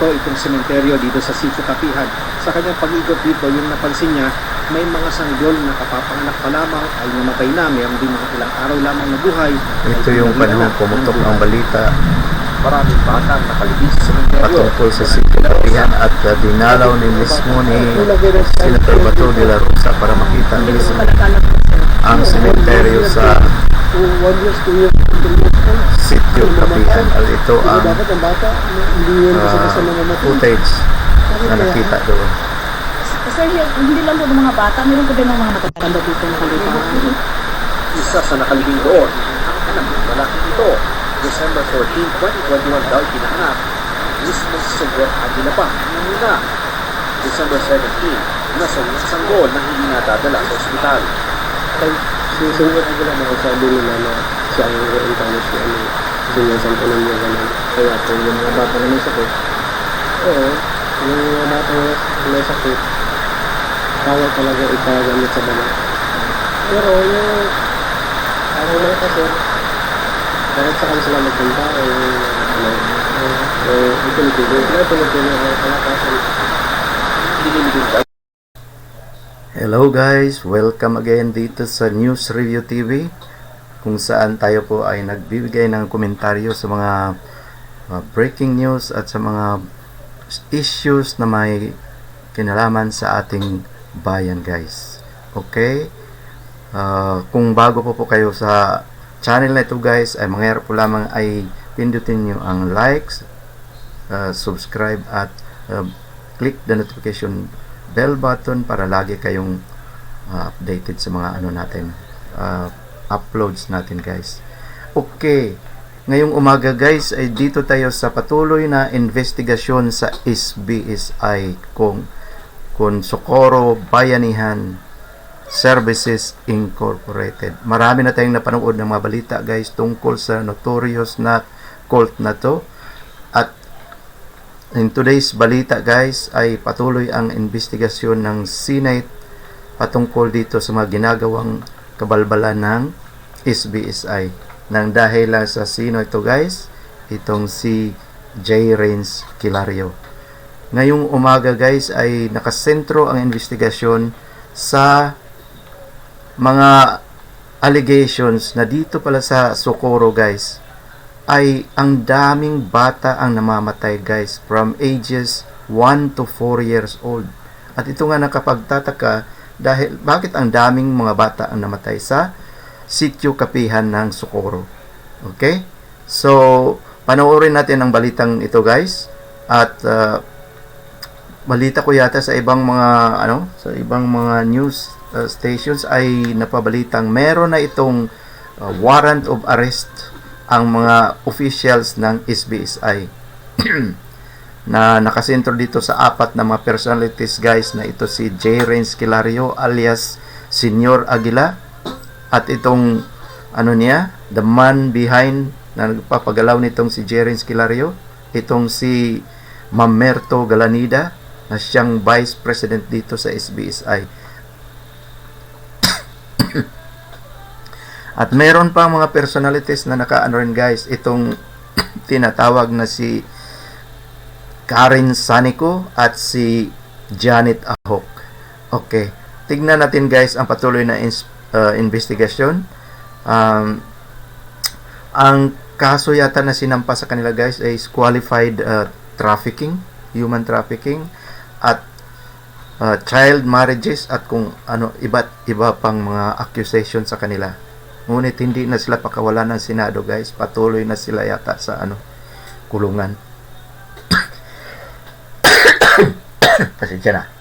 bato itong sementeryo dito sa Sitio Kapihan. Sa kanyang pag-ikot dito, yung napansin niya, may mga sanggol na kapapanganak pa lamang ay namatay na, mayroon din mga ilang araw lamang na buhay. Ito yung panahon na pumutok ng ang balita Maraming bata ang nakalibis sa sementeryo. patungkol sa Sitio Kapihan at uh, dinalaw ni mismo ni Senator Bato de la Rosa para makita mismo ang sementeryo sa One years, two years, three years old. Sitio Kapihan. At ito ang Dapat ang bata, hindi yun kasi uh, basta mga mata. footage na nakita doon. Kasi hindi lang po ng mga bata, meron po din ng mga matatanda dito na kalipa. Isa sa nakalibing doon, ang anak ng ito. December 14, 2021 daw pinanganak. Mismo si Sugor Aguila pa, nanguna. December 17, nasa sanggol na hindi nadadala sa ospital. Ay, sinusunod ko lang ako sabi nila na siya ang reincarnate si ano, sinasampo ninyo ganun. Kaya po yung mga bata na may sakit, oo, yung mga bata na may sakit, bawal talaga ipagamit sa banal. Pero yung ang mga kasi, bakit sa kanila sila magpunta o ano, o ipinipili, na ipinipili ang kalakasan. Diniligin daw Hello guys, welcome again dito sa News Review TV kung saan tayo po ay nagbibigay ng komentaryo sa mga uh, breaking news at sa mga issues na may kinalaman sa ating bayan guys. Okay? Uh, kung bago po po kayo sa channel na ito guys, ay mangyari po lamang ay pindutin nyo ang likes, uh, subscribe at uh, click the notification bell button para lagi kayong uh, updated sa mga ano natin uh, uploads natin guys. Okay. Ngayong umaga guys ay dito tayo sa patuloy na investigasyon sa SBSI kung kung Socorro Bayanihan Services Incorporated. Marami na tayong napanood ng mga balita guys tungkol sa notorious na cult na to. At In today's balita guys ay patuloy ang investigasyon ng Senate patungkol dito sa mga ginagawang kabalbalan ng SBSI. Nang dahil sa sino ito guys? Itong si J. Rains Kilario. Ngayong umaga guys ay nakasentro ang investigasyon sa mga allegations na dito pala sa Socorro guys ay ang daming bata ang namamatay guys from ages 1 to 4 years old. At ito nga nakapagtataka dahil bakit ang daming mga bata ang namatay sa sityo kapihan ng Socorro. Okay? So, panoorin natin ang balitang ito guys. At uh, balita ko yata sa ibang mga ano, sa ibang mga news uh, stations ay napabalitang meron na itong uh, warrant of arrest ang mga officials ng SBSI na nakasentro dito sa apat na mga personalities guys na ito si J. Renz Kilario alias Senyor Aguila at itong ano niya the man behind na nagpapagalaw nitong si J. Renz Kilario itong si Mamerto Galanida na siyang vice president dito sa SBSI At meron pa mga personalities na nakaano rin guys, itong tinatawag na si Karen Sanico at si Janet Ahok. Okay, tignan natin guys ang patuloy na ins- uh, investigation. Um, ang kaso yata na sinampa sa kanila guys is qualified uh, trafficking, human trafficking at uh, child marriages at kung ano iba't iba pang mga accusation sa kanila. Ngunit hindi na sila pakawalan ng Senado guys. Patuloy na sila yata sa ano kulungan. Pasensya na.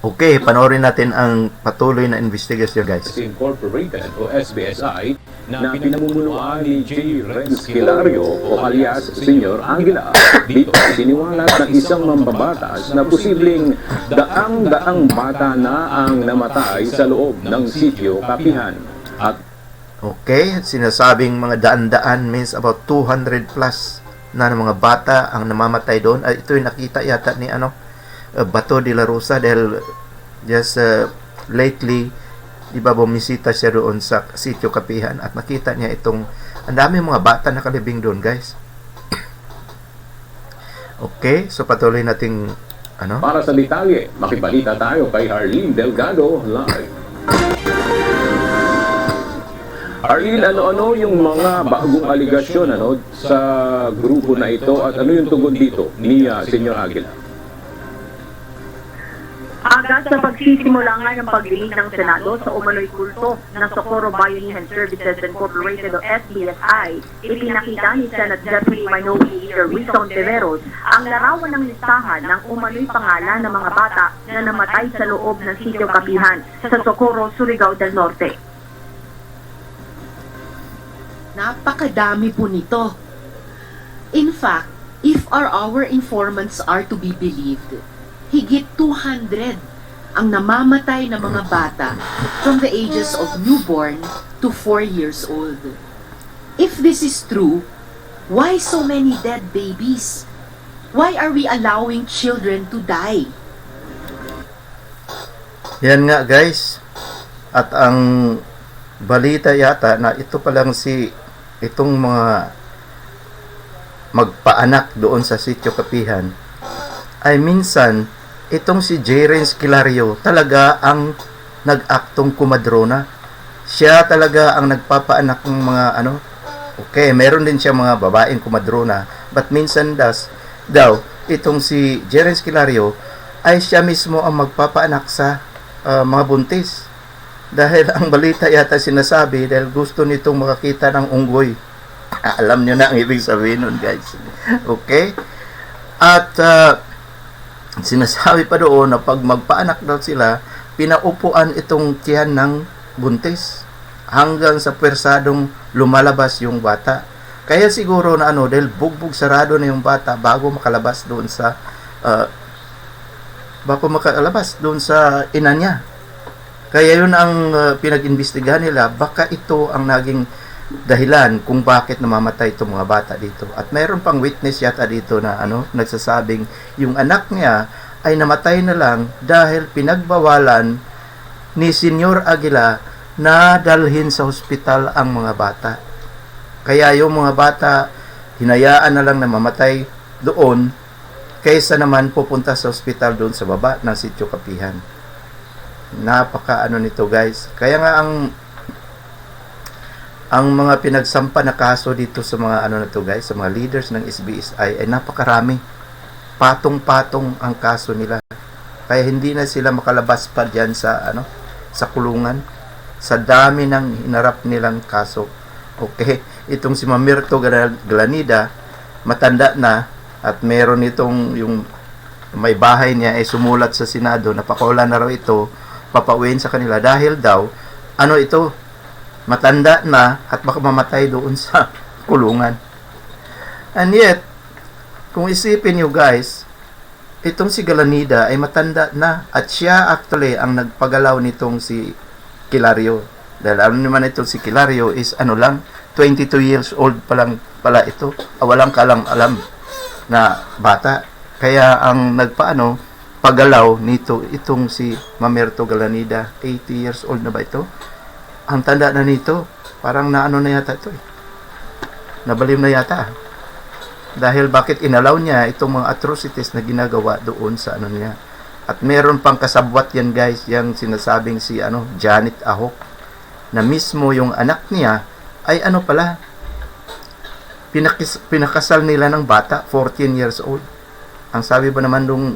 Okay, panoorin natin ang patuloy na investigation guys. Incorporated o SBSI na pinamumunuan ni J. Renz Hilario o alias Senyor Angela. Dito siniwalat ng isang mambabatas na posibleng daang-daang bata na ang namatay sa loob ng sityo Kapihan. At Okay, sinasabing mga daan-daan means about 200 plus na mga bata ang namamatay doon. At ito yung nakita yata ni ano uh, Bato de la Rosa dahil just uh, lately di ba bumisita siya doon sa sitio Kapihan at nakita niya itong ang dami mga bata nakalibing doon guys Okay, so patuloy nating ano? Para sa detalye, makibalita tayo kay Harleen Delgado live. Arlene, ano-ano yung mga bagong aligasyon ano, sa grupo na ito at ano yung tugon dito ni uh, Senyor Aguila? Agad sa pagsisimula nga ng pagdinig ng Senado sa umano'y kulto ng Socorro Bayanihan Services Incorporated o SBSI, ipinakita ni Senate Deputy Minority Leader Wilson Tiveros ang larawan ng listahan ng umano'y pangalan ng mga bata na namatay sa loob ng sitio Kapihan sa Socorro, Surigao del Norte. Napakadami po nito. In fact, if our our informants are to be believed, higit 200 ang namamatay na mga bata from the ages of newborn to 4 years old. If this is true, why so many dead babies? Why are we allowing children to die? Yan nga guys. At ang balita yata na ito pa lang si itong mga magpaanak doon sa sitio Kapihan ay minsan itong si Jaren Skilario talaga ang nag-aktong kumadrona. Siya talaga ang nagpapaanak ng mga ano. Okay, meron din siya mga babaeng kumadrona. But minsan das, daw, itong si Jaren Skilario ay siya mismo ang magpapaanak sa uh, mga buntis. Dahil ang balita yata sinasabi dahil gusto nitong makakita ng unggoy. Alam nyo na ang ibig sabihin nun guys. Okay? At uh, sinasabi pa doon na pag magpaanak daw sila, pinaupuan itong tiyan ng buntis hanggang sa pwersadong lumalabas yung bata. Kaya siguro na ano, dahil bugbog sarado na yung bata bago makalabas doon sa uh, bago makalabas doon sa ina niya. Kaya yun ang uh, pinag-imbestigahan nila, baka ito ang naging dahilan kung bakit namamatay itong mga bata dito. At mayroon pang witness yata dito na ano, nagsasabing yung anak niya ay namatay na lang dahil pinagbawalan ni Senyor Aguila na dalhin sa ospital ang mga bata. Kaya yung mga bata, hinayaan na lang na mamatay doon kaysa naman pupunta sa ospital doon sa baba ng sitio Kapihan. Napaka ano nito guys. Kaya nga ang ang mga pinagsampa na kaso dito sa mga ano na to guys, sa mga leaders ng SBSI ay napakarami. Patong-patong ang kaso nila. Kaya hindi na sila makalabas pa diyan sa ano, sa kulungan sa dami ng hinarap nilang kaso. Okay, itong si Mamirto Glanida matanda na at meron itong yung may bahay niya ay sumulat sa Senado na pakaulan na raw ito papauwiin sa kanila dahil daw ano ito matanda na at baka mamatay doon sa kulungan. And yet, kung isipin nyo guys, itong si Galanida ay matanda na at siya actually ang nagpagalaw nitong si Kilario. Dahil ano naman itong si Kilario is ano lang, 22 years old pa lang pala ito. Ah, walang kalang alam na bata. Kaya ang nagpaano, pagalaw nito itong si Mamerto Galanida, 80 years old na ba ito? Ang tanda na nito, parang naano na yata ito eh. Nabalim na yata. Dahil bakit inalaw niya itong mga atrocities na ginagawa doon sa ano niya. At meron pang kasabwat yan guys, yung sinasabing si ano, Janet Ahok, na mismo yung anak niya ay ano pala, pinakis, pinakasal nila ng bata, 14 years old. Ang sabi ba naman nung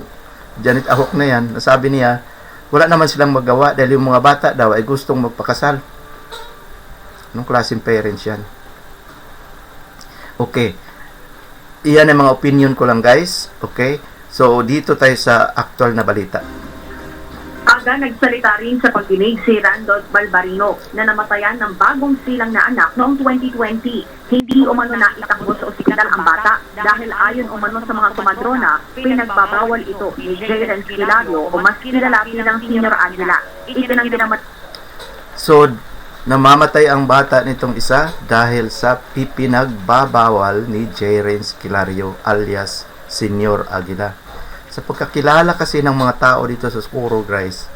Janet Ahok na yan, nasabi niya, wala naman silang magawa dahil yung mga bata daw ay gustong magpakasal. Anong klaseng parents yan? Okay. Iyan ang mga opinion ko lang guys. Okay. So, dito tayo sa actual na balita. Aga nagsalita rin sa pagdinig si Randolph Balbarino na namatayan ng bagong silang na anak noong 2020. Hindi umano na itakbo sa ospital ang bata dahil ayon umano sa mga kumadrona, pinagbabawal ito ni Jaren Pilario o mas kilala bilang Senior Aguila. Itinang dinamat So, namamatay ang bata nitong isa dahil sa pipinagbabawal ni Jaren Skilario alias Senyor Aguila. Sa pagkakilala kasi ng mga tao dito sa Scuro guys,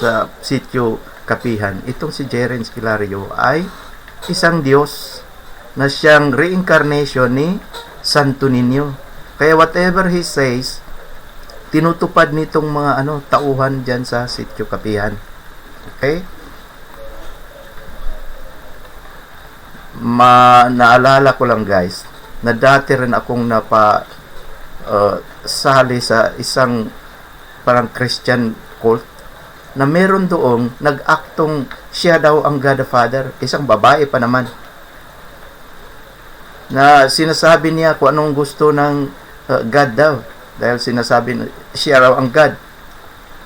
sa sitio Kapihan, itong si Jaren Skilario ay isang Diyos na siyang reincarnation ni Santo Niño. Kaya whatever he says, tinutupad nitong mga ano tauhan diyan sa sitio Kapihan. Okay? Ma naalala ko lang guys na dati rin akong napa uh, sali sa isang parang Christian cult na meron doong nag-aktong siya daw ang Godfather, isang babae pa naman. Na sinasabi niya kung anong gusto ng uh, God daw. Dahil sinasabi na siya raw ang God.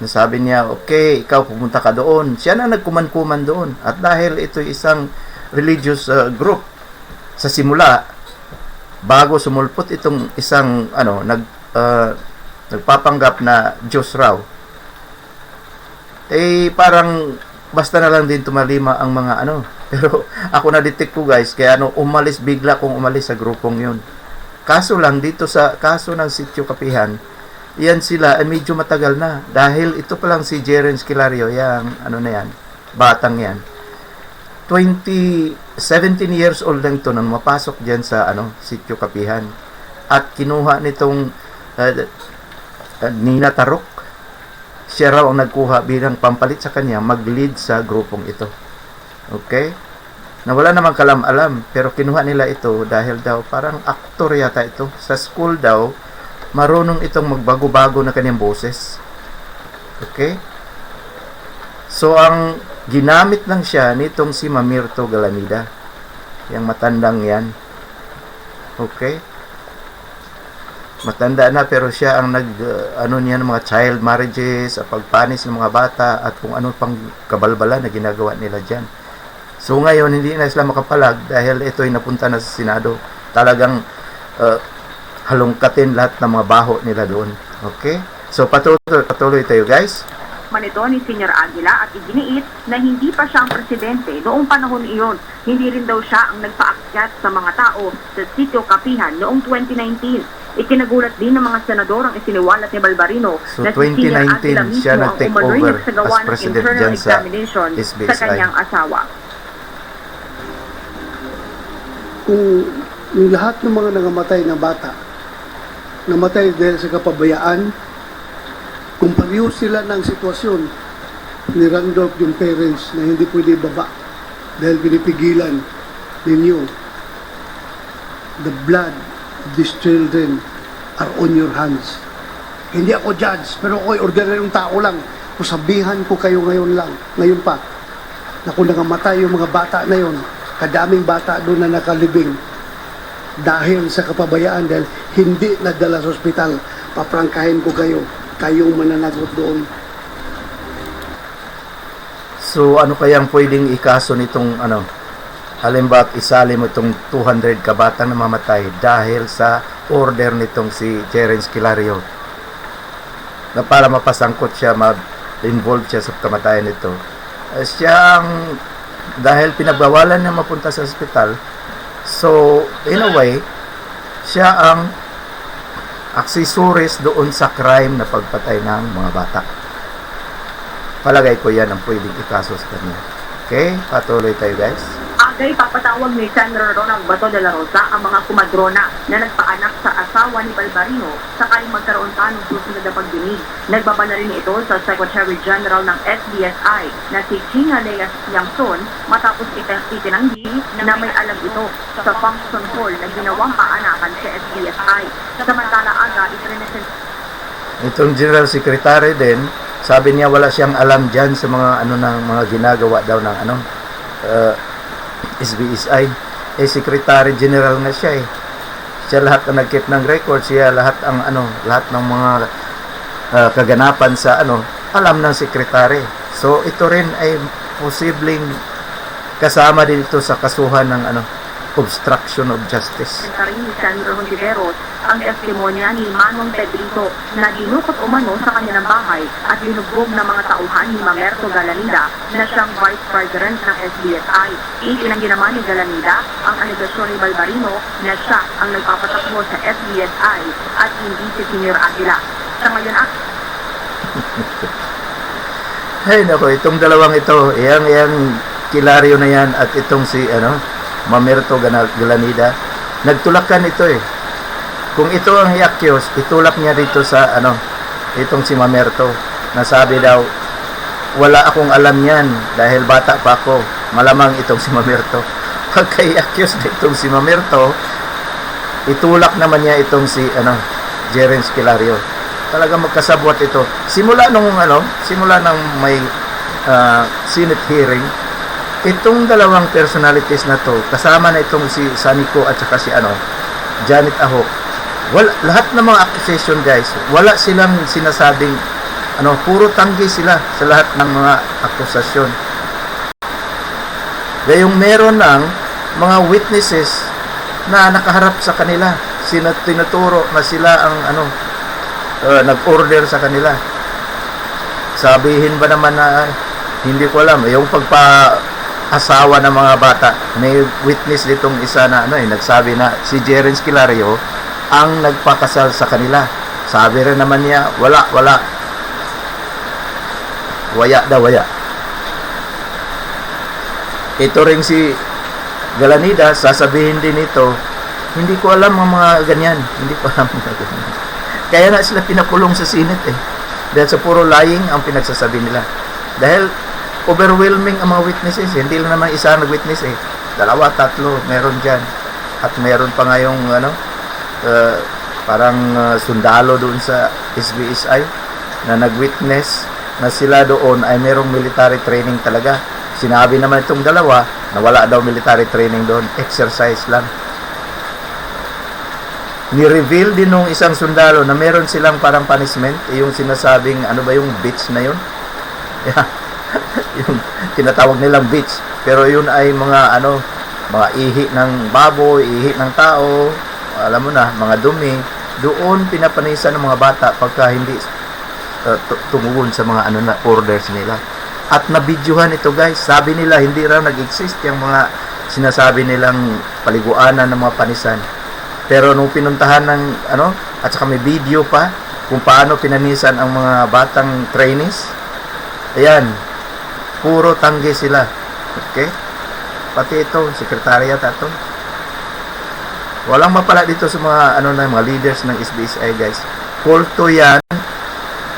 Nasabi niya, okay, ikaw pumunta ka doon. Siya na nagkuman-kuman doon. At dahil ito isang religious uh, group, sa simula, bago sumulpot itong isang ano nag uh, nagpapanggap na Diyos raw eh parang basta na lang din tumalima ang mga ano. Pero ako na detect ko guys kaya ano umalis bigla kung umalis sa grupong yun. Kaso lang dito sa kaso ng sitio kapihan yan sila ay medyo matagal na. Dahil ito pa lang si Jeren Skilario yang ano na yan batang yan 20 17 years old lang to nang mapasok diyan sa ano sitio kapihan. At kinuha nitong uh, uh, Nina Tarok. Siya raw ang nagkuha bilang pampalit sa kanya mag-lead sa grupong ito. Okay? Na wala namang kalam-alam pero kinuha nila ito dahil daw parang aktor yata ito. Sa school daw marunong itong magbago-bago na kanyang boses. Okay? So ang ginamit lang siya nitong si Mamirto Galanida. Yang matandang yan. Okay? Matanda na pero siya ang nag uh, ano niya ng mga child marriages, pagpanis ng mga bata at kung ano pang kabalbala na ginagawa nila diyan. So ngayon hindi na sila makapalag dahil ito ay napunta na sa Senado. Talagang uh, halongkatin lahat ng mga baho nila doon. Okay? So patuloy, patuloy tayo guys manito ni Senior Aguila at iginiit na hindi pa siya ang presidente noong panahon iyon. Hindi rin daw siya ang nagpaakyat sa mga tao sa sitio Kapihan noong 2019. Ikinagulat din ng mga senador ang isiniwalat ni Balbarino So, na si Senior 2019 Aguila mismo siya ang umano'y over nagsagawa as ng internal sa examination sa SBSI. kanyang asawa. Kung yung lahat ng mga nangamatay na bata, namatay dahil sa kapabayaan, kung pareho sila ng sitwasyon ni Randolph yung parents na hindi pwede baba dahil pinipigilan ninyo, the blood of these children are on your hands. Hindi ako judge, pero ako'y ordinaryong tao lang. Kung sabihan ko kayo ngayon lang, ngayon pa, na kung nangamatay yung mga bata na yon, kadaming bata doon na nakalibing dahil sa kapabayaan, dahil hindi nadala sa ospital, paprangkahin ko kayo, kayong mananagot doon. So ano kayang pwedeng ikaso nitong ano halimbawa isali mo itong 200 kabatang na mamatay dahil sa order nitong si Terence Kilario na para mapasangkot siya ma-involve siya sa kamatayan nito Eh, siya ang dahil pinagbawalan niya mapunta sa ospital so in a way siya ang accessories doon sa crime na pagpatay ng mga bata. Palagay ko yan ang pwedeng ikaso sa kanya. Okay? Patuloy tayo guys Agay papatawag ni Senator Ronald Bato de la Rosa ang mga kumadrona na nagpaanak sa asawa ni Balbarino sakaling magkaroon pa ng susunod na pagdinig. Nagbabala rin ito sa Secretary General ng SBSI na si China Lea Yangson matapos itinanggi na may alam ito sa function hall na ginawang paanakan sa SBSI. Samantala aga, itrinesin itong general secretary din sabi niya wala siyang alam diyan sa mga ano ng mga ginagawa daw ng ano uh, SBSI eh secretary general na siya eh. Siya lahat ang nag-keep ng record siya lahat ang ano lahat ng mga uh, kaganapan sa ano alam ng secretary. So ito rin ay posibleng kasama dito sa kasuhan ng ano obstruction of justice ka rin ni Senator Hontiveros ang testimonya ni Manong Pedrito na dinukot umano sa kanilang bahay at linugbog ng mga tauhan ni Mamerto Galanida na siyang Vice President ng SBSI. Itinanggi naman ni Galanida ang alegasyon ni Balbarino na siya ang nagpapatakbo sa SBSI at hindi si Senior Aguila. Sa ngayon, ah, Ay nako, itong dalawang ito, yang yang Kilario na yan at itong si ano, Mamerto Galanida, nagtulakan ito eh. kung ito ang i-accuse, itulak niya dito sa ano, itong si Mamerto, na sabi daw, wala akong alam yan dahil bata pa ako. Malamang itong si Mamerto. Pagka i-accuse na itong si Mamerto, itulak naman niya itong si ano, Jeren Esquilario. Talaga magkasabwat ito. Simula nung ano, simula nang may ah, Senate hearing, itong dalawang personalities na to, kasama na itong si Sanico at saka si ano, Janet Aho, wala, lahat ng mga accusation guys, wala silang sinasabing ano, puro tanggi sila sa lahat ng mga akusasyon. Gayong meron ng mga witnesses na nakaharap sa kanila, sina tinuturo na sila ang ano, uh, nag-order sa kanila. Sabihin ba naman na hindi ko alam, yung pagpa asawa ng mga bata, may witness ditong isa na ano eh, nagsabi na si Jeren Esquilario ang nagpakasal sa kanila. Sabi rin naman niya, wala, wala. Waya daw, waya. Ito rin si Galanida, sasabihin din ito, hindi ko alam ang mga ganyan. Hindi ko alam mga ganyan. Kaya nga sila pinakulong sa Senate eh. Dahil sa puro lying ang pinagsasabi nila. Dahil overwhelming ang mga witnesses. eh. Hindi lang naman isa nag-witness eh. Dalawa, tatlo, meron dyan. At meron pa ngayong ano, uh, parang uh, sundalo doon sa SBSI na nag-witness na sila doon ay merong military training talaga. Sinabi naman itong dalawa na wala daw military training doon, exercise lang. Ni-reveal din nung isang sundalo na meron silang parang punishment, yung sinasabing ano ba yung beach na yun? Yeah. Yung tinatawag nilang beach. Pero yun ay mga ano, mga ihi ng baboy, ihi ng tao, alam mo na, mga dumi. Doon pinapanisan ng mga bata pagka hindi uh, tu- tumugon sa mga ano na orders nila. At nabidyohan ito guys. Sabi nila hindi raw nag-exist yung mga sinasabi nilang paliguanan ng mga panisan. Pero nung pinuntahan ng ano at saka may video pa kung paano pinanisan ang mga batang trainees. Ayan. Puro tanggi sila. Okay? Pati ito, sekretariat ato. Walang mapala dito sa mga ano na mga leaders ng SBSI guys. Kulto 'yan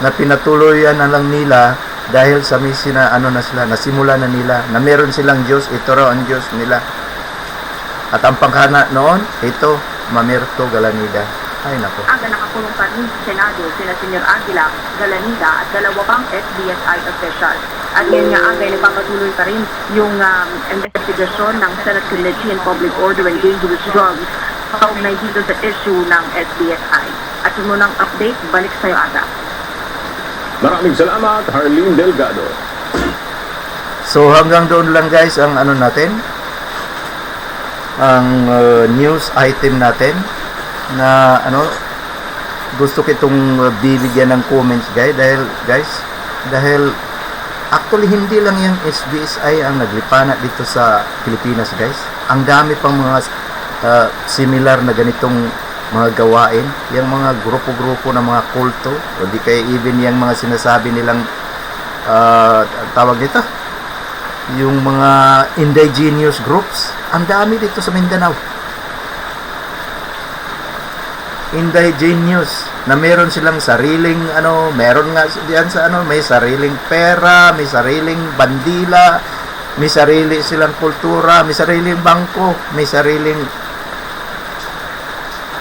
na pinatuloy yan na lang nila dahil sa misi na ano na sila, nasimula na nila, na meron silang Diyos, ito raw ang Diyos nila. At ang pangkana noon, ito, Mamerto Galanida. Ay nako. Aga nakakulong pa rin sa Senado sina Senyor Aguila, Galanida at dalawa pang SBSI official. At ngayon nga aga ay nagpapatuloy pa rin yung um, investigasyon ng Senate Committee on Public Order and Dangerous Drugs kaugnay dito sa issue ng SBSI. At yung munang update, balik sa'yo aga. Maraming salamat, Harleen Delgado. So hanggang doon lang guys ang ano natin, ang uh, news item natin na ano gusto kitong bibigyan ng comments guys dahil guys dahil actually hindi lang yung SBSI ang naglipana dito sa Pilipinas guys. Ang dami pang mga uh, similar na ganitong mga gawain. Yung mga grupo-grupo ng mga kulto o di kaya even yung mga sinasabi nilang uh, tawag nito? Yung mga indigenous groups. Ang dami dito sa Mindanao indigenous na meron silang sariling ano meron nga diyan sa ano may sariling pera may sariling bandila may sarili silang kultura may sariling bangko may sariling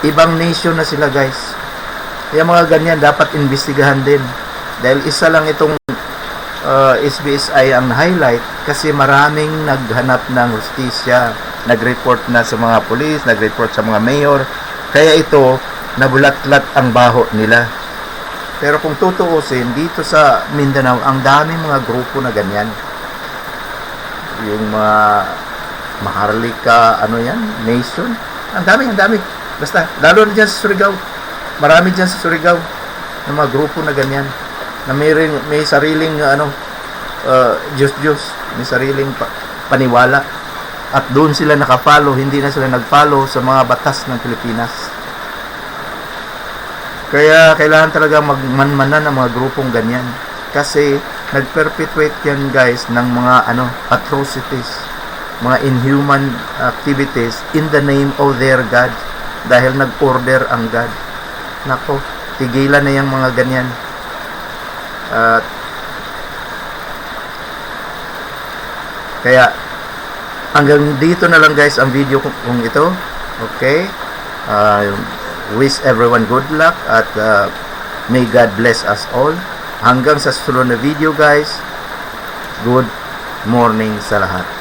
ibang nation na sila guys. Yung mga ganyan dapat investigahan din. Dahil isa lang itong uh, SBSI ang highlight kasi maraming naghanap ng hustisya, nag-report na sa mga pulis, nag-report sa mga mayor. Kaya ito, nabulatlat ang baho nila. Pero kung tutuusin, dito sa Mindanao, ang daming mga grupo na ganyan. Yung mga Maharlika, ano yan, Nation. Ang dami, ang dami. Basta, lalo na dyan sa Surigao. Marami dyan sa Surigao ng mga grupo na ganyan na may, may sariling ano uh, Diyos may sariling pa, paniwala at doon sila nakapalo hindi na sila nagfollow sa mga batas ng Pilipinas kaya kailangan talaga magmanmanan ng mga grupong ganyan kasi nagperpetuate yan guys ng mga ano atrocities mga inhuman activities in the name of their God dahil nag-order ang God. Nako, tigilan na yung mga ganyan. At kaya hanggang dito na lang guys ang video kong ito. Okay? Uh, wish everyone good luck at uh, may God bless us all. Hanggang sa susunod na video guys. Good morning sa lahat.